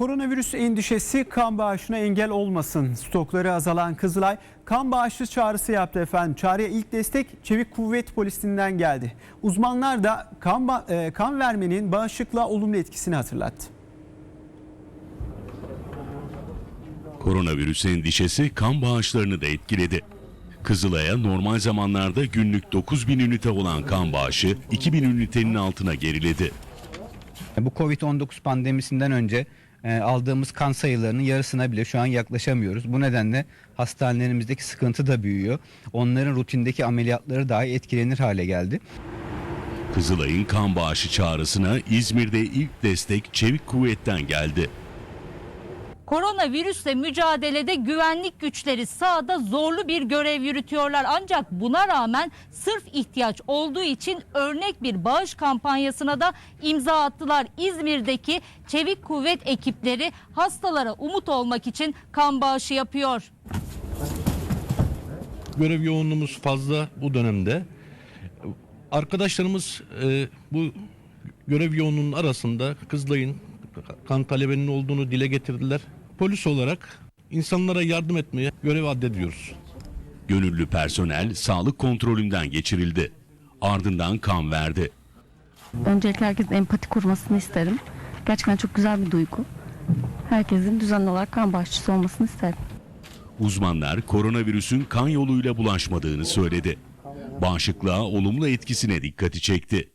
Koronavirüs endişesi kan bağışına engel olmasın. Stokları azalan Kızılay kan bağışı çağrısı yaptı efendim. Çağrıya ilk destek Çevik Kuvvet Polisi'nden geldi. Uzmanlar da kan, ba- e, kan vermenin bağışıklığa olumlu etkisini hatırlattı. Koronavirüs endişesi kan bağışlarını da etkiledi. Kızılay'a normal zamanlarda günlük 9000 ünite olan kan bağışı 2000 ünitenin altına geriledi. Bu Covid-19 pandemisinden önce e, aldığımız kan sayılarının yarısına bile şu an yaklaşamıyoruz. Bu nedenle hastanelerimizdeki sıkıntı da büyüyor. Onların rutindeki ameliyatları dahi etkilenir hale geldi. Kızılay'ın kan bağışı çağrısına İzmir'de ilk destek Çevik Kuvvet'ten geldi. Koronavirüsle mücadelede güvenlik güçleri sahada zorlu bir görev yürütüyorlar. Ancak buna rağmen sırf ihtiyaç olduğu için örnek bir bağış kampanyasına da imza attılar. İzmir'deki Çevik Kuvvet ekipleri hastalara umut olmak için kan bağışı yapıyor. görev yoğunluğumuz fazla bu dönemde. Arkadaşlarımız e, bu görev yoğunluğunun arasında Kızılay'ın kan talebinin olduğunu dile getirdiler. Polis olarak insanlara yardım etmeye görev addediyoruz. Gönüllü personel sağlık kontrolünden geçirildi. Ardından kan verdi. Öncelikle herkesin empati kurmasını isterim. Gerçekten çok güzel bir duygu. Herkesin düzenli olarak kan bağışçısı olmasını isterim. Uzmanlar koronavirüsün kan yoluyla bulaşmadığını söyledi. Bağışıklığa olumlu etkisine dikkati çekti.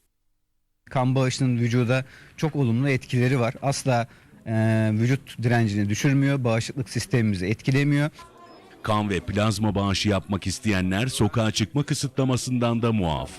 Kan bağışının vücuda çok olumlu etkileri var. Asla e, vücut direncini düşürmüyor, bağışıklık sistemimizi etkilemiyor. Kan ve plazma bağışı yapmak isteyenler sokağa çıkma kısıtlamasından da muaf.